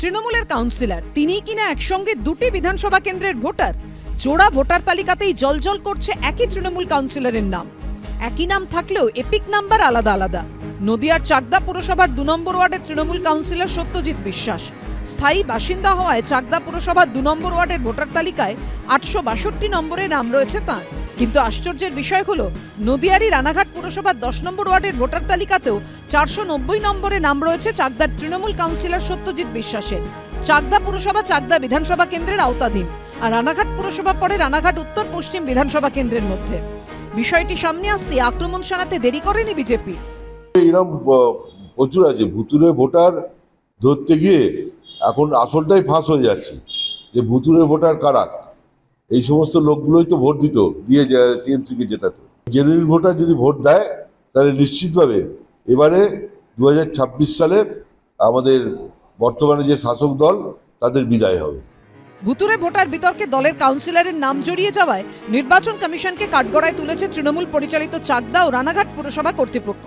তৃণমূলের কাউন্সিলর তিনি কিনা একসঙ্গে দুটি বিধানসভা কেন্দ্রের ভোটার। জোড়া ভোটার তালিকাতেই জলজল করছে একই তৃণমূল কাউন্সিলরের নাম। একই নাম থাকলেও এপিক নাম্বার আলাদা আলাদা। নদিয়ার চাকদা পুরসভার দু নম্বর ওয়ার্ডের তৃণমূল কাউন্সিলর সত্যজিৎ বিশ্বাস। স্থায়ী বাসিন্দা হওয়ায় চাকদা পুরসভার দু নম্বর ওয়ার্ডের ভোটার তালিকায় আটশো বাষট্টি নম্বরে নাম রয়েছে তাঁর। কিন্তু আশ্চর্যের বিষয় হলো, নদিয়ারি রানাঘাট পুরসভার দশ নম্বর ওয়ার্ডের ভোটার তালিকাতেও চারশো নব্বই নম্বরে নাম রয়েছে চাকদার তৃণমূল কাউন্সিলর সত্যজিৎ বিশ্বাসের। চাকদা পুরসভা চাকদা বিধানসভা কেন্দ্রের আওতাধীন আর রানাঘাট পুরসভা পড়ে রানাঘাট উত্তর পশ্চিম বিধানসভা কেন্দ্রের মধ্যে। বিষয়টি সামনে আসতে আক্রমণ শানাতে দেরি করেনি বিজেপি। এরকম প্রচুর আছে ভুতুরে ভোটার ধরতে গিয়ে এখন আসলটাই ফাঁস হয়ে যাচ্ছে। যে ভুতুরে ভোটার কারা? এই সমস্ত লোকগুলোই তো ভোট দিত দিয়ে টিএমসি কে জেতাতো। জেনুইন ভোটার যদি ভোট দেয় তাহলে নিশ্চিতভাবে এবারে দু হাজার ছাব্বিশ সালে আমাদের বর্তমানে যে শাসক দল তাদের বিদায় হবে। ভুতুরে ভোটার বিতর্কে দলের কাউন্সিলরের নাম জড়িয়ে যাওয়ায় নির্বাচন কমিশনকে কাঠগড়ায় তুলেছে তৃণমূল পরিচালিত চাকদা ও রানাঘাট পুরসভা কর্তৃপক্ষ।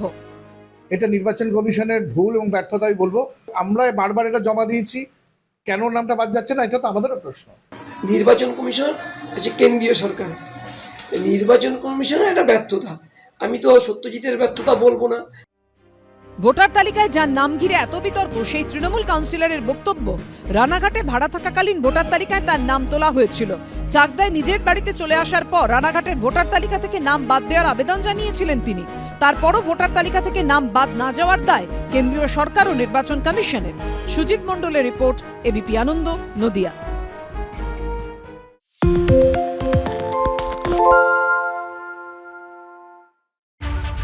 এটা নির্বাচন কমিশনের ভুল এবং ব্যর্থতা আমি বলব। আমরা বারবার এটা জমা দিয়েছি। কেন নামটা বাদ যাচ্ছে না এটা তো আমাদেরও প্রশ্ন। নির্বাচন কমিশন, হচ্ছে কেন্দ্রীয় সরকার। নির্বাচন কমিশনের একটা ব্যর্থতা। আমি তো সত্যজিতের ব্যর্থতা বলব না। ভোটার তালিকায় যার নাম ঘিরে এত বিতর্ক, সেই তৃণমূল কাউন্সিলরের বক্তব্য, রানাঘাটে ভাড়া থাকাকালীন ভোটার তালিকায় তার নাম তোলা হয়েছিল। চাকদায় নিজের বাড়িতে চলে আসার পর রানাঘাটের ভোটার তালিকা থেকে নাম বাদ দেওয়ার আবেদন জানিয়েছিলেন তিনি। তারপরও ভোটার তালিকা থেকে নাম বাদ না যাওয়ার দায় কেন্দ্রীয় সরকার ও নির্বাচন কমিশনের। সুজিত মণ্ডলের রিপোর্ট, এবিপি আনন্দ, নদিয়া।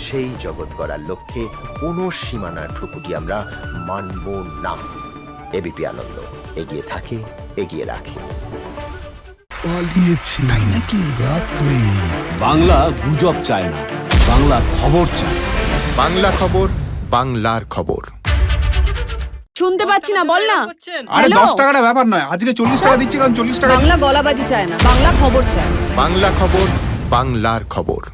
সেই জগৎ গড়ার লক্ষ্যে কোনো সীমানার ঠুকুটি আমরা মানব না। এবিপি আনন্দ এগিয়ে থাকে এগিয়ে রাখে। পালিয়েছে। নাকি? রাত্রে। বাংলা গুজব চায় না বাংলা খবর চায়। বাংলা খবর বাংলার খবর। শুনতে পাচ্ছি না বল না। আরে? দশ টাকাটা ব্যাপার নয় আজকে চল্লিশ টাকা দিচ্ছি কারণ চল্লিশ টাকা বাংলা গলাবাজি চায় না বাংলা খবর চায় বাংলা খবর বাংলার খবর।